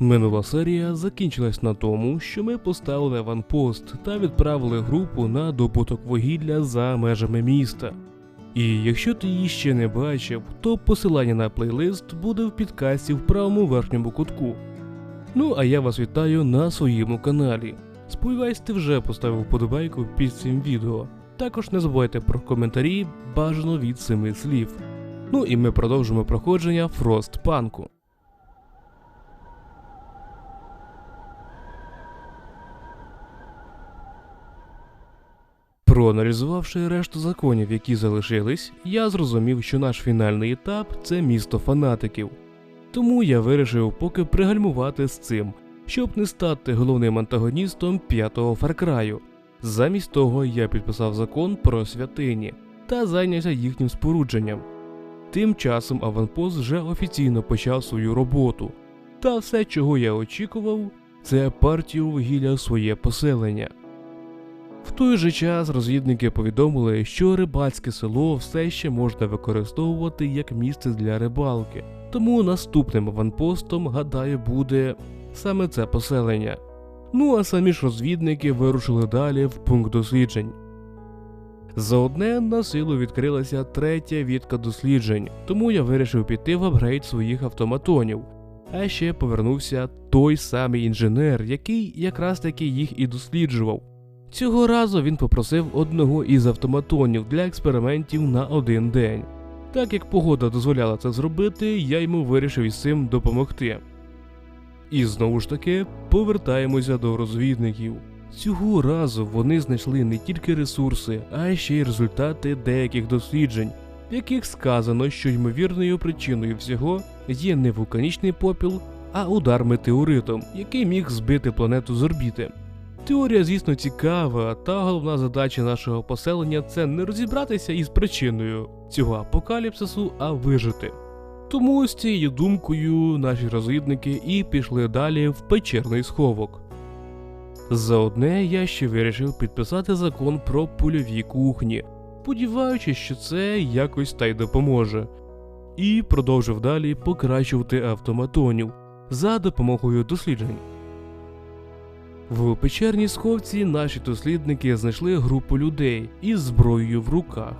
Минула серія закінчилась на тому, що ми поставили аванпост та відправили групу на добуток вугілля за межами міста. І якщо ти її ще не бачив, то посилання на плейлист буде в підкасті в правому верхньому кутку. Ну а я вас вітаю на своєму каналі. Сподіваюсь, ти вже поставив вподобайку під цим відео. Також не забувайте про коментарі, бажано від семи слів. Ну і ми продовжимо проходження Фростпанку. Проаналізувавши решту законів, які залишились, я зрозумів, що наш фінальний етап це місто фанатиків. Тому я вирішив поки пригальмувати з цим, щоб не стати головним антагоністом п'ятого Фаркраю. Замість того я підписав закон про святині та зайнявся їхнім спорудженням. Тим часом аванпост вже офіційно почав свою роботу. Та все, чого я очікував, це партію вугілля в своє поселення. В той же час розвідники повідомили, що рибацьке село все ще можна використовувати як місце для рибалки. Тому наступним аванпостом, гадаю, буде саме це поселення. Ну а самі ж розвідники вирушили далі в пункт досліджень. За одне на силу відкрилася третя відка досліджень, тому я вирішив піти в апгрейд своїх автоматонів. А ще повернувся той самий інженер, який якраз таки їх і досліджував. Цього разу він попросив одного із автоматонів для експериментів на один день. Так як погода дозволяла це зробити, я йому вирішив із цим допомогти. І знову ж таки повертаємося до розвідників. Цього разу вони знайшли не тільки ресурси, а ще й результати деяких досліджень, в яких сказано, що ймовірною причиною всього є не вулканічний попіл, а удар метеоритом, який міг збити планету з орбіти. Теорія, звісно, цікава, та головна задача нашого поселення це не розібратися із причиною цього апокаліпсису, а вижити. Тому з цією думкою наші розвідники і пішли далі в печерний сховок. За одне я ще вирішив підписати закон про польові кухні, сподіваючись, що це якось та й допоможе. І продовжив далі покращувати автоматонів за допомогою досліджень. В печерній сховці наші дослідники знайшли групу людей із зброєю в руках.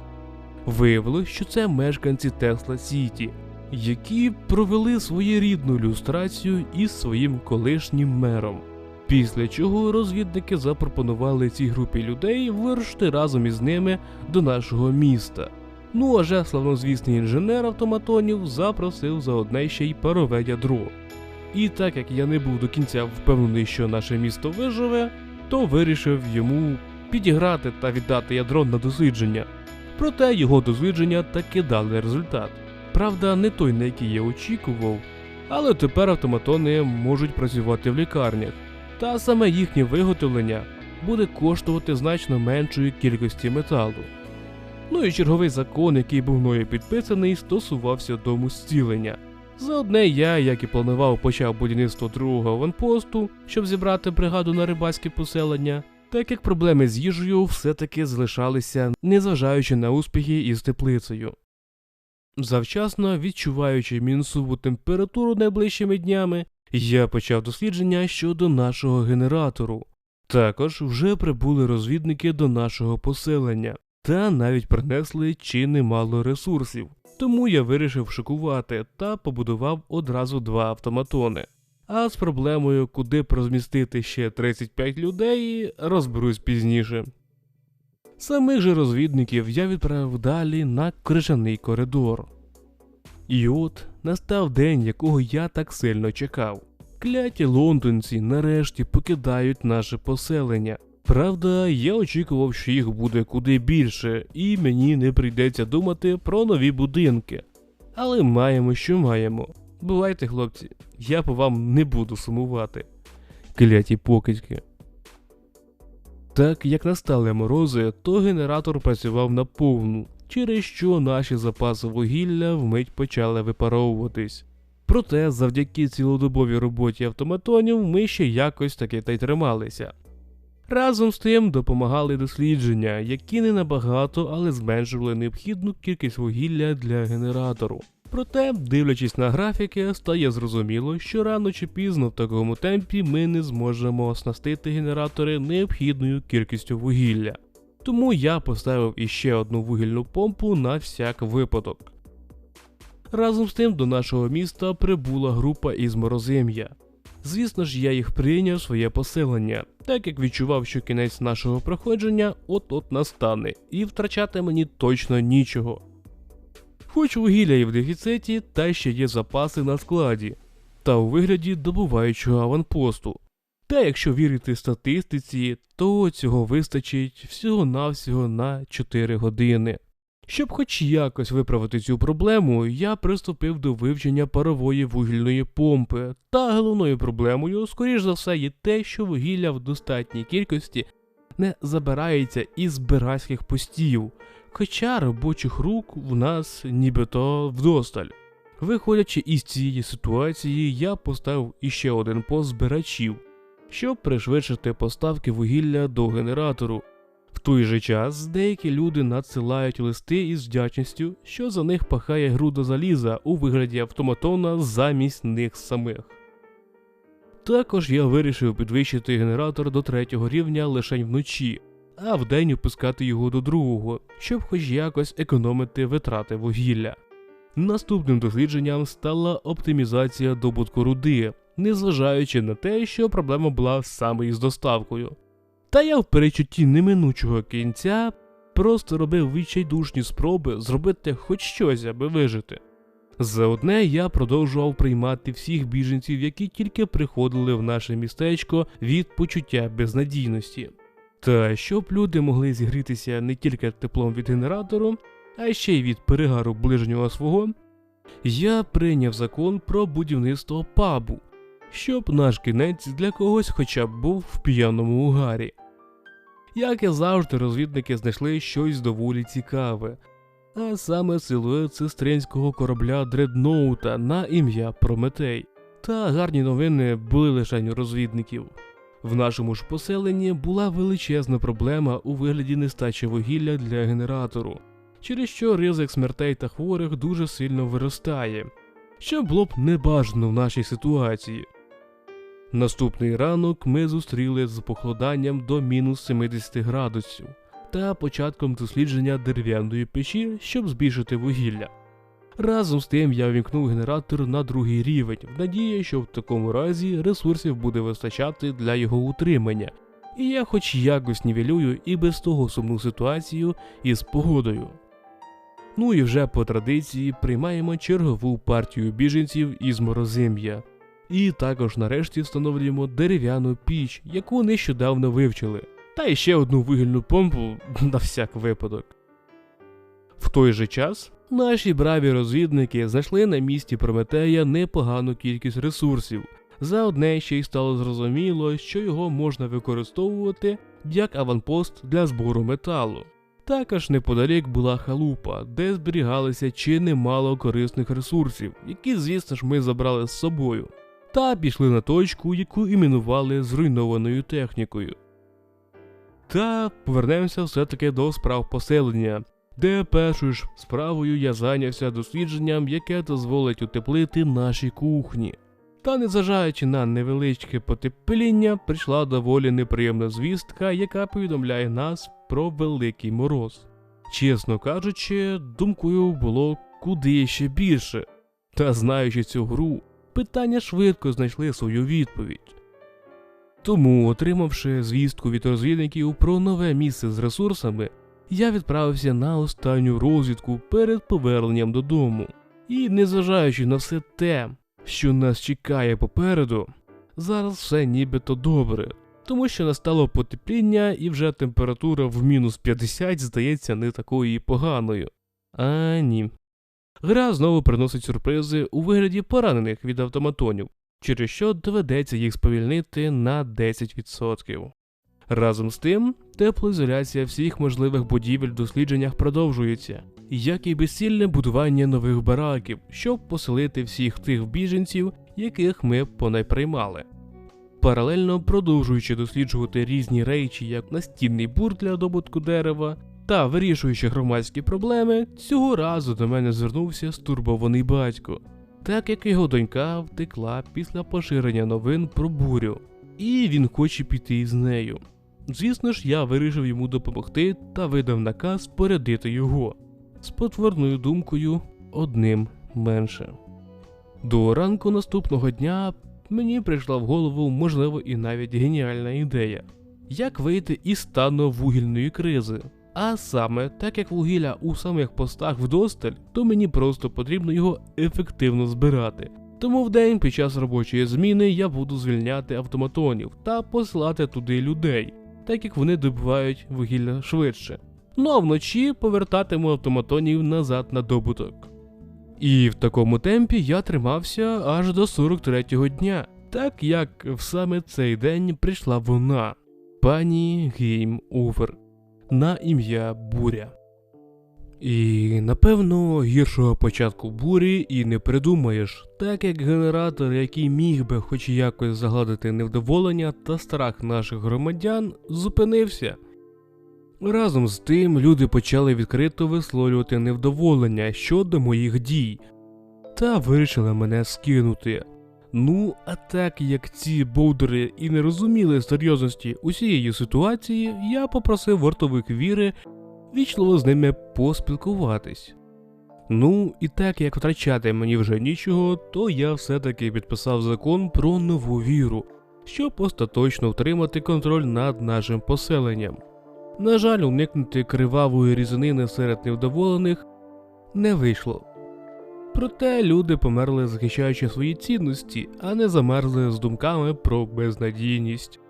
Виявилось, що це мешканці Тесла Сіті, які провели своєрідну люстрацію із своїм колишнім мером. Після чого розвідники запропонували цій групі людей вирушити разом із ними до нашого міста. Ну а же славнозвісний інженер автоматонів запросив за одне ще й парове ядро. І так як я не був до кінця впевнений, що наше місто виживе, то вирішив йому підіграти та віддати ядро на дослідження. Проте його дослідження таки дали результат. Правда, не той, на який я очікував, але тепер автоматони можуть працювати в лікарнях, та саме їхнє виготовлення буде коштувати значно меншої кількості металу. Ну і черговий закон, який був мною підписаний, стосувався дому зцілення. Заодне я, як і планував, почав будівництво другого аванпосту, щоб зібрати бригаду на рибацьке поселення, так як проблеми з їжею все-таки залишалися, незважаючи на успіхи із теплицею. Завчасно відчуваючи мінусову температуру найближчими днями, я почав дослідження щодо нашого генератору. Також вже прибули розвідники до нашого поселення та навіть принесли чи немало ресурсів. Тому я вирішив шокувати та побудував одразу два автоматони. А з проблемою, куди розмістити ще 35 людей, розберусь пізніше. Самих же розвідників я відправив далі на крижаний коридор. І от настав день, якого я так сильно чекав. Кляті лондонці нарешті покидають наше поселення. Правда, я очікував, що їх буде куди більше, і мені не прийдеться думати про нові будинки. Але маємо, що маємо. Бувайте, хлопці, я по вам не буду сумувати. Кляті покидьки. Так як настали морози, то генератор працював на повну, через що наші запаси вугілля вмить почали випаровуватись. Проте, завдяки цілодобовій роботі автоматонів, ми ще якось таки та й трималися. Разом з тим допомагали дослідження, які не набагато, але зменшували необхідну кількість вугілля для генератору. Проте, дивлячись на графіки, стає зрозуміло, що рано чи пізно в такому темпі ми не зможемо оснастити генератори необхідною кількістю вугілля. Тому я поставив іще одну вугільну помпу на всяк випадок. Разом з тим до нашого міста прибула група із Морозим'я. Звісно ж, я їх прийняв своє поселення, так як відчував, що кінець нашого проходження от-от настане, і втрачати мені точно нічого. Хоч вугілля і в дефіциті, та ще є запаси на складі, та у вигляді добуваючого аванпосту. Та якщо вірити статистиці, то цього вистачить всього-навсього на 4 години. Щоб хоч якось виправити цю проблему, я приступив до вивчення парової вугільної помпи, та головною проблемою, скоріш за все, є те, що вугілля в достатній кількості не забирається із збиральських постів, хоча робочих рук в нас нібито вдосталь. Виходячи із цієї ситуації, я поставив іще один пост збирачів, щоб пришвидшити поставки вугілля до генератору. Той же час деякі люди надсилають листи із вдячністю, що за них пахає груда заліза у вигляді автоматона замість них самих. Також я вирішив підвищити генератор до третього рівня лише вночі, а вдень опускати його до другого, щоб хоч якось економити витрати вугілля. Наступним дослідженням стала оптимізація добутку руди, незважаючи на те, що проблема була саме із доставкою. Та я в перечутті неминучого кінця просто робив відчайдушні спроби зробити хоч щось, аби вижити. За одне я продовжував приймати всіх біженців, які тільки приходили в наше містечко від почуття безнадійності. Та щоб люди могли зігрітися не тільки теплом від генератору, а ще й від перегару ближнього свого, я прийняв закон про будівництво пабу, щоб наш кінець для когось хоча б був в п'яному угарі. Як і завжди, розвідники знайшли щось доволі цікаве, а саме силует сестринського корабля Дредноута на ім'я Прометей. Та гарні новини були лише розвідників. В нашому ж поселенні була величезна проблема у вигляді нестачі вугілля для генератору, через що ризик смертей та хворих дуже сильно виростає, що було б небажано в нашій ситуації. Наступний ранок ми зустріли з похолоданням до мінус 70 градусів та початком дослідження дерев'яної печі, щоб збільшити вугілля. Разом з тим я вімкнув генератор на другий рівень, в надії, що в такому разі ресурсів буде вистачати для його утримання, і я хоч якось нівелюю і без того сумну ситуацію із погодою. Ну і вже по традиції приймаємо чергову партію біженців із морозим'я. І також нарешті встановлюємо дерев'яну піч, яку нещодавно вивчили, та ще одну вугільну помпу на всяк випадок. В той же час наші браві розвідники знайшли на місці Прометея непогану кількість ресурсів. За одне ще й стало зрозуміло, що його можна використовувати як аванпост для збору металу. Також неподалік була халупа, де зберігалися чи немало корисних ресурсів, які, звісно ж, ми забрали з собою, та пішли на точку, яку іменували зруйнованою технікою. Та повернемося все-таки до справ поселення, де першою ж справою я зайнявся дослідженням, яке дозволить утеплити наші кухні. Та незважаючи на невеличке потепління, прийшла доволі неприємна звістка, яка повідомляє нас про великий мороз. Чесно кажучи, думкою було куди ще більше. Та знаючи цю гру, питання швидко знайшли свою відповідь. Тому, отримавши звістку від розвідників про нове місце з ресурсами, я відправився на останню розвідку перед поверненням додому. І, незважаючи на все те, що нас чекає попереду, зараз все нібито добре, тому що настало потепління і вже температура в мінус 50 здається не такою поганою. А ні. Гра знову приносить сюрпризи у вигляді поранених від автоматонів, через що доведеться їх сповільнити на 10%. Разом з тим, теплоізоляція всіх можливих будівель в дослідженнях продовжується, як і безцільне будування нових бараків, щоб поселити всіх тих біженців, яких ми понайприймали. Паралельно продовжуючи досліджувати різні речі, як настінний бур для добутку дерева, Та, вирішуючи громадські проблеми, цього разу до мене звернувся стурбований батько, так як його донька втекла після поширення новин про бурю, і він хоче піти із нею. Звісно ж, я вирішив йому допомогти та видав наказ порядити його з потворною думкою одним менше. До ранку наступного дня мені прийшла в голову, можливо, і навіть геніальна ідея, як вийти із стану вугільної кризи. А саме, так як вугілля у самих постах вдосталь, то мені просто потрібно його ефективно збирати. Тому в день під час робочої зміни я буду звільняти автоматонів та посилати туди людей, так як вони добувають вугілля швидше. Ну а вночі повертатиму автоматонів назад на добуток. І в такому темпі я тримався аж до 43-го дня, так як в саме цей день прийшла вона, пані Гейм Овер, на ім'я Буря. І напевно гіршого початку бурі і не придумаєш, так як генератор, який міг би хоч якось загладити невдоволення та страх наших громадян, зупинився. Разом з тим люди почали відкрито висловлювати невдоволення щодо моїх дій та вирішили мене скинути. Ну, а так як ці бовдери і не розуміли серйозності усієї ситуації, я попросив вартових віри вічливо з ними поспілкуватись. Ну, і так як втрачати мені вже нічого, то я все-таки підписав закон про нову віру, щоб остаточно втримати контроль над нашим поселенням. На жаль, уникнути кривавої різанини серед невдоволених не вийшло. Проте люди померли захищаючи свої цінності, а не замерзли з думками про безнадійність.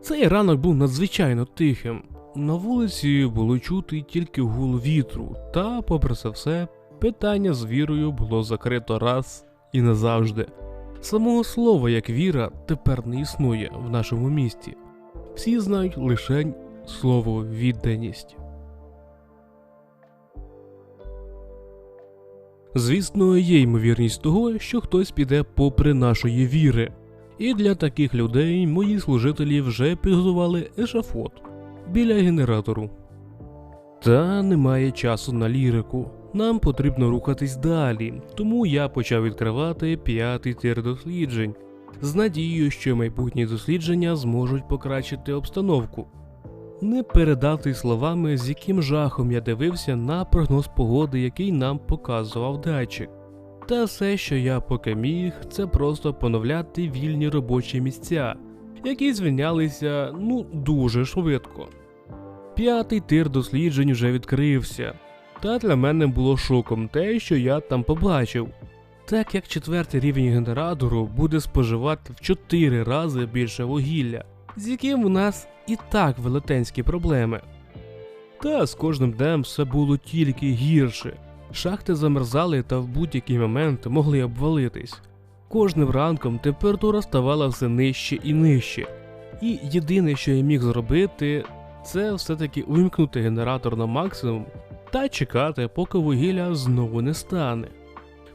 Цей ранок був надзвичайно тихим. На вулиці було чути тільки гул вітру, та, попри це все, питання з вірою було закрито раз і назавжди. Самого слова як віра тепер не існує в нашому місті. Всі знають лише слово відданість. Звісно, є ймовірність того, що хтось піде попри нашої віри. І для таких людей мої служителі вже підготували ешафот біля генератору. Та немає часу на лірику. Нам потрібно рухатись далі, тому я почав відкривати п'ятий тир досліджень з надією, що майбутні дослідження зможуть покращити обстановку. Не передати словами, з яким жахом я дивився на прогноз погоди, який нам показував датчик. Та все, що я поки міг, це просто поновляти вільні робочі місця, які звільнялися ну дуже швидко. П'ятий тир досліджень вже відкрився, та для мене було шоком те, що я там побачив. Так як четвертий рівень генератору буде споживати в 4 рази більше вугілля, з яким у нас і так велетенські проблеми. Та з кожним днем все було тільки гірше. Шахти замерзали та в будь-який момент могли обвалитись. Кожним ранком температура ставала все нижче і нижче. І єдине, що я міг зробити, це все-таки увімкнути генератор на максимум та чекати, поки вугілля знову не стане.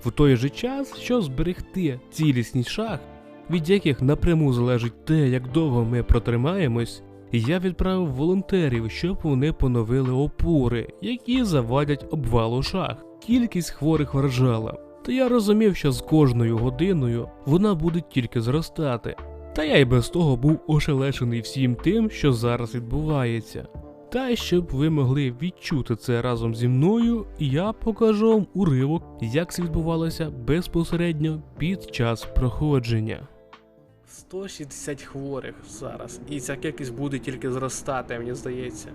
В той же час, щоб зберегти цілісність шахт, від яких напряму залежить те, як довго ми протримаємось, я відправив волонтерів, щоб вони поновили опори, які завадять обвалу шахт. Кількість хворих вражала, та я розумів, що з кожною годиною вона буде тільки зростати. Та я й без того був ошелешений всім тим, що зараз відбувається. Та щоб ви могли відчути це разом зі мною, я покажу вам уривок, як це відбувалося безпосередньо під час проходження. 160 хворих зараз, і ця кількість буде тільки зростати, мені здається.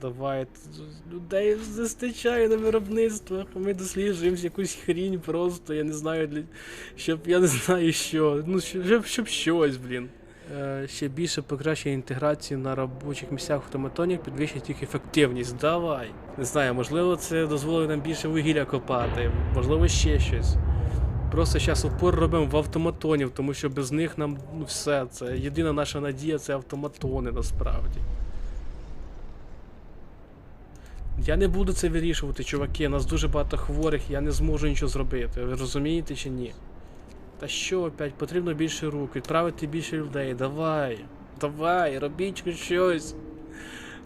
Давай, людей застачає на виробництвах, ми досліджуємо якусь хрінь просто, я не знаю, для... щоб я не знаю що. Ну, щоб, щоб щось, блін. Е, ще більше покращення інтеграції на робочих місцях автоматонів, підвищить їх ефективність. Давай. Не знаю, можливо, це дозволить нам більше вугілля копати, можливо, ще щось. Просто зараз упор робимо в автоматонів, тому що без них нам ну, все. Це єдина наша надія це автоматони насправді. Я не буду це вирішувати, чуваки. Нас дуже багато хворих, я не зможу нічого зробити. Ви розумієте чи ні? Та що опять, потрібно більше рук, відправити більше людей. Давай. Давай, робіть щось.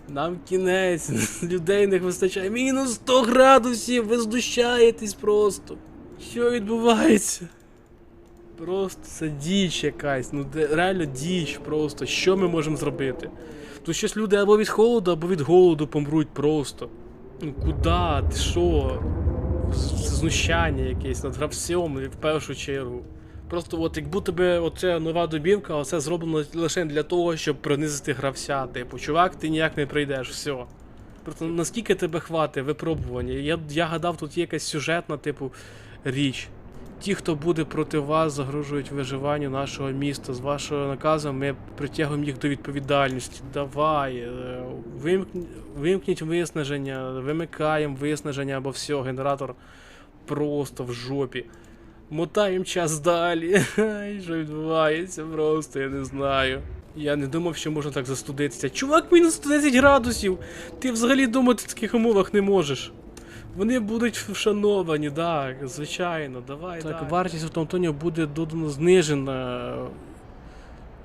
Нам кінець, людей не вистачає. Мінус 100 градусів, ви здущаєтесь просто. Що відбувається? Просто це діч якась, ну де, реально діч просто. Що ми можемо зробити? Тут щось люди або від холоду, або від голоду помруть просто. Ну куди? Ти що? Знущання якесь над гравцем в першу чергу. Просто от якби тебе оця нова добівка, оце зроблено лише для того, щоб принизити гравця. Типу, чувак, ти ніяк не прийдеш, все. Просто наскільки тебе хватить випробування? Я, я гадав, тут є якась сюжетна, типу, річ. Ті, хто буде проти вас, загрожують виживанню нашого міста. З вашого наказу ми притягуємо їх до відповідальності. Давай, е, вимкн... вимкніть виснаження, вимикаємо виснаження або все, генератор просто в жопі. Мотаємо час далі. Що відбувається просто, я не знаю. Я не думав, що можна так застудитися. Чувак, мінус 110 градусів! Ти взагалі думати в таких умовах не можеш. Вони будуть вшановані, так, звичайно, давай. Так, вартість автоматонів буде додано знижена.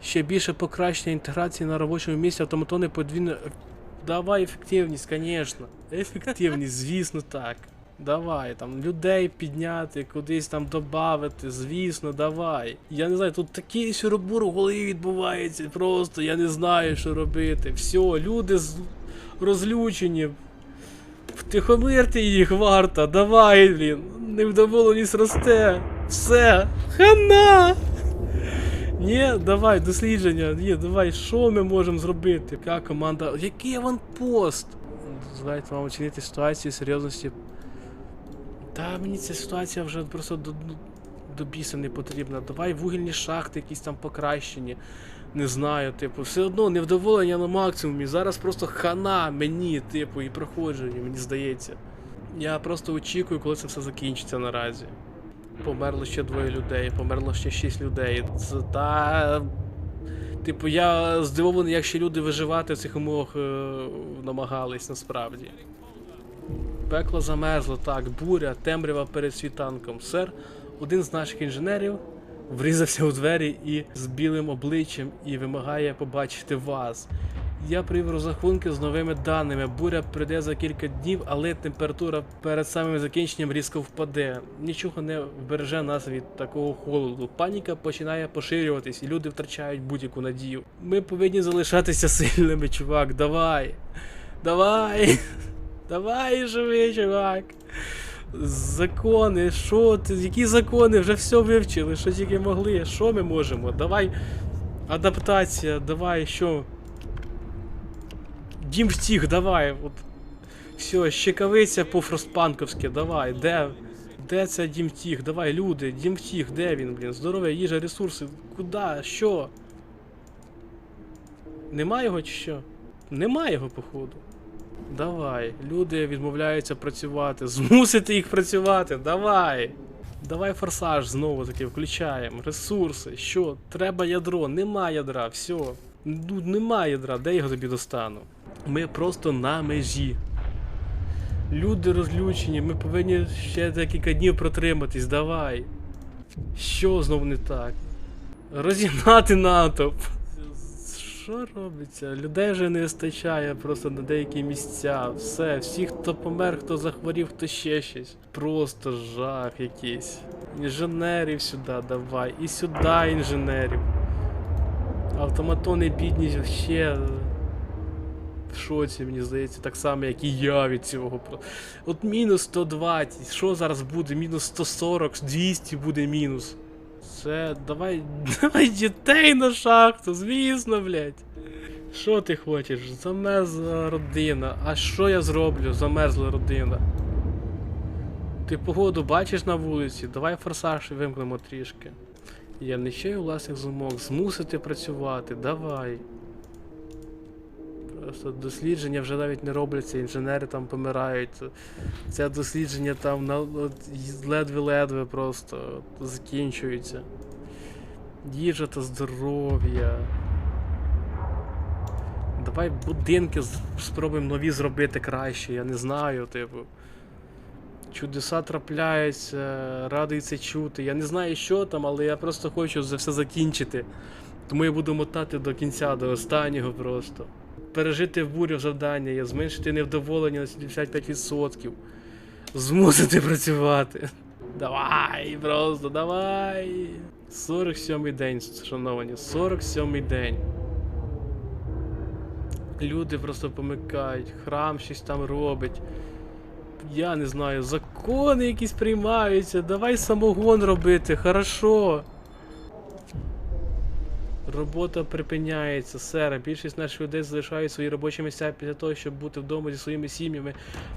Ще більше покращення інтеграції на робочому місці автоматони подвійно. Давай ефективність, звісно. Ефективність, звісно, так. Давай, там людей підняти, кудись там додати, звісно, давай. Я не знаю, тут такий сюрбур в голові відбувається, просто я не знаю, що робити. Все, люди з... розлючені. Втихомирте їх варто, давай, блін. Невдоволеність росте. Все. Хана! Ні, давай, дослідження. Ні, давай, що ми можемо зробити? Яка команда. Який аванпост? Дозволяйте вам оцінити ситуацію серйозності. Та мені ця ситуація вже просто до, до, до біса не потрібна. Давай вугільні шахти якісь там покращені. Не знаю, типу, все одно невдоволення на максимумі. Зараз просто хана мені, типу, і проходження, мені здається. Я просто очікую, коли це все закінчиться наразі. Померло ще двоє людей, померло ще шість людей. Це та. Типу, я здивований, як ще люди виживати в цих умовах е, намагались насправді. Пекло замерзло, так, буря, темрява перед світанком. Сер, один з наших інженерів врізався у двері і з білим обличчям і вимагає побачити вас. Я привів розрахунки з новими даними. Буря прийде за кілька днів, але температура перед самим закінченням різко впаде. Нічого не вбереже нас від такого холоду. Паніка починає поширюватись, і люди втрачають будь-яку надію. Ми повинні залишатися сильними, чувак. Давай. Давай. Давай живи, чувак. Закони, що ти? Які закони? Вже все вивчили, що тільки могли. Що ми можемо? Давай. Адаптація, давай, що? Дім втіх, давай. От. Все, щекавиця по-фростпанковськи, давай, де? Де це дім втіх? Давай, люди, дім втіх, де він, блін? Здоров'я, їжа, ресурси. Куда? Що? Нема його чи що? Нема його, походу. Давай, люди відмовляються працювати. Змусити їх працювати. Давай. Давай форсаж знову таки включаємо. Ресурси. Що? Треба ядро. Нема ядра, все. Ну, нема ядра, де його тобі достану? Ми просто на межі. Люди розлючені, ми повинні ще декілька днів протриматись, давай. Що знову не так? Розігнати натовп. Що робиться? Людей вже не вистачає просто на деякі місця. Все, всі, хто помер, хто захворів, хто ще щось. Просто жах якийсь. Інженерів сюди давай. І сюди інженерів. Автоматони бідні ще в шоці, мені здається, так само, як і я від цього. От мінус 120. Що зараз буде? Мінус 140, 200 буде мінус. Це давай. Давай дітей на шахту, звісно, блядь. Що ти хочеш? Замерзла родина. А що я зроблю? Замерзла родина. Ти погоду бачиш на вулиці, давай форсаж вимкнемо трішки. Я не чую власних зумок, змусити працювати, давай. Просто дослідження вже навіть не робляться, інженери там помирають. Це дослідження там ледве-ледве просто закінчується. Їжа та здоров'я. Давай будинки спробуємо нові зробити краще, я не знаю, типу. Чудеса трапляються, радий це чути. Я не знаю, що там, але я просто хочу це все закінчити. Тому я буду мотати до кінця, до останнього просто. Пережити бурю завдання є, зменшити невдоволення на 75%. Змусити працювати. Давай, просто давай. 47-й день, шановані, 47-й день. Люди просто помикають, храм щось там робить. Я не знаю, закони якісь приймаються. Давай самогон робити, хорошо. Робота припиняється, сер. Більшість наших людей залишають свої робочі місця після того, щоб бути вдома зі своїми сім'ями.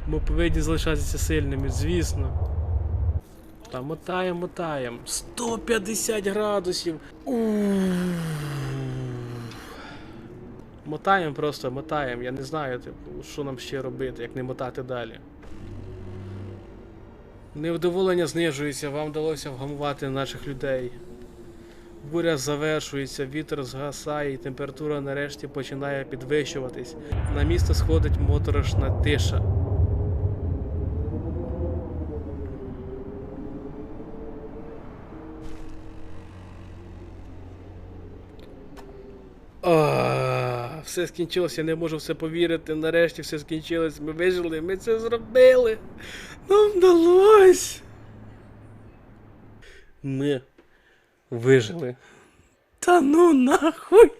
Ми повинні залишатися сильними, звісно. Та мотаємо, мотаємо. 150 градусів. Мотаємо просто, мотаємо. Я не знаю, типу, що нам ще робити, як не мотати далі. Невдоволення знижується, вам вдалося вгамувати наших людей. Буря завершується, вітер згасає і температура нарешті починає підвищуватись. На місто сходить моторошна тиша. А, все скінчилося, я не можу в це повірити. Нарешті все скінчилось. Ми вижили, ми це зробили. Нам вдалося. Ми вижили. Та ну нахуй.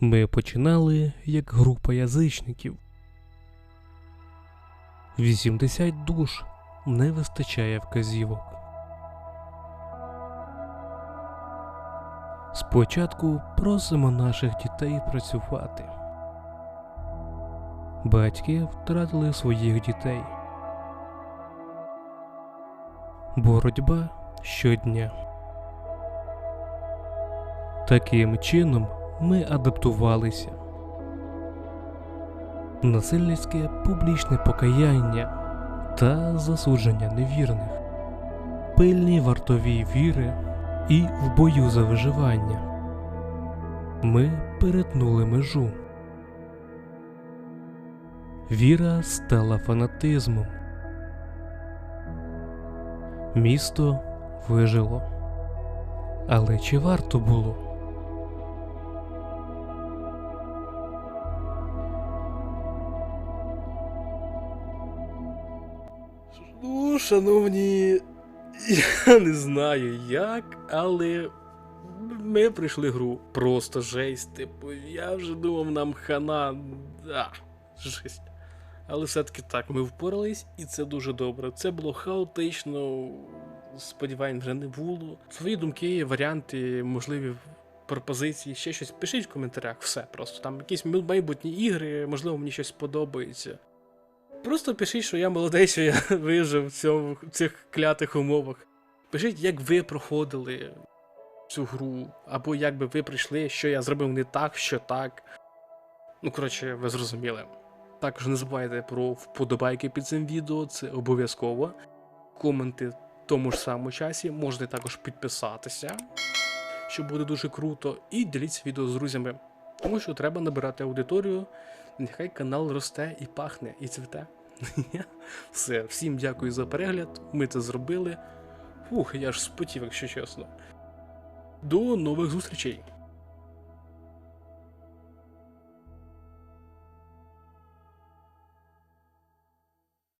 Ми починали як група язичників. 80 душ не вистачає вказівок. Спочатку просимо наших дітей працювати. Батьки втратили своїх дітей. Боротьба щодня. Таким чином ми адаптувалися. Насильницьке публічне покаяння та засудження невірних, пильні вартові віри і в бою за виживання. Ми перетнули межу. Віра стала фанатизмом. Місто вижило. Але чи варто було? Ну, шановні, я не знаю як, але ми прийшли гру. Просто жесть. Типу, я вже думав, нам хана. Да, жесть. Але все-таки так, ми впорались, і це дуже добре. Це було хаотично, сподівань вже не було. Свої думки, варіанти, можливі пропозиції, ще щось. Пишіть в коментарях, все просто. Там якісь майбутні ігри, можливо, мені щось подобається. Просто пишіть, що я молодий, що я вижив в, цьому, в цих клятих умовах. Пишіть, як ви проходили цю гру, або як би ви прийшли, що я зробив не так, що так. Ну, коротше, ви зрозуміли. Також не забувайте про вподобайки під цим відео, це обов'язково. Коменти в тому ж самому часі, можете також підписатися, що буде дуже круто, і діліться відео з друзями. Тому що треба набирати аудиторію, нехай канал росте і пахне, і цвіте. Все, всім дякую за перегляд. Ми це зробили. Фух, я ж спотів, якщо чесно. До нових зустрічей!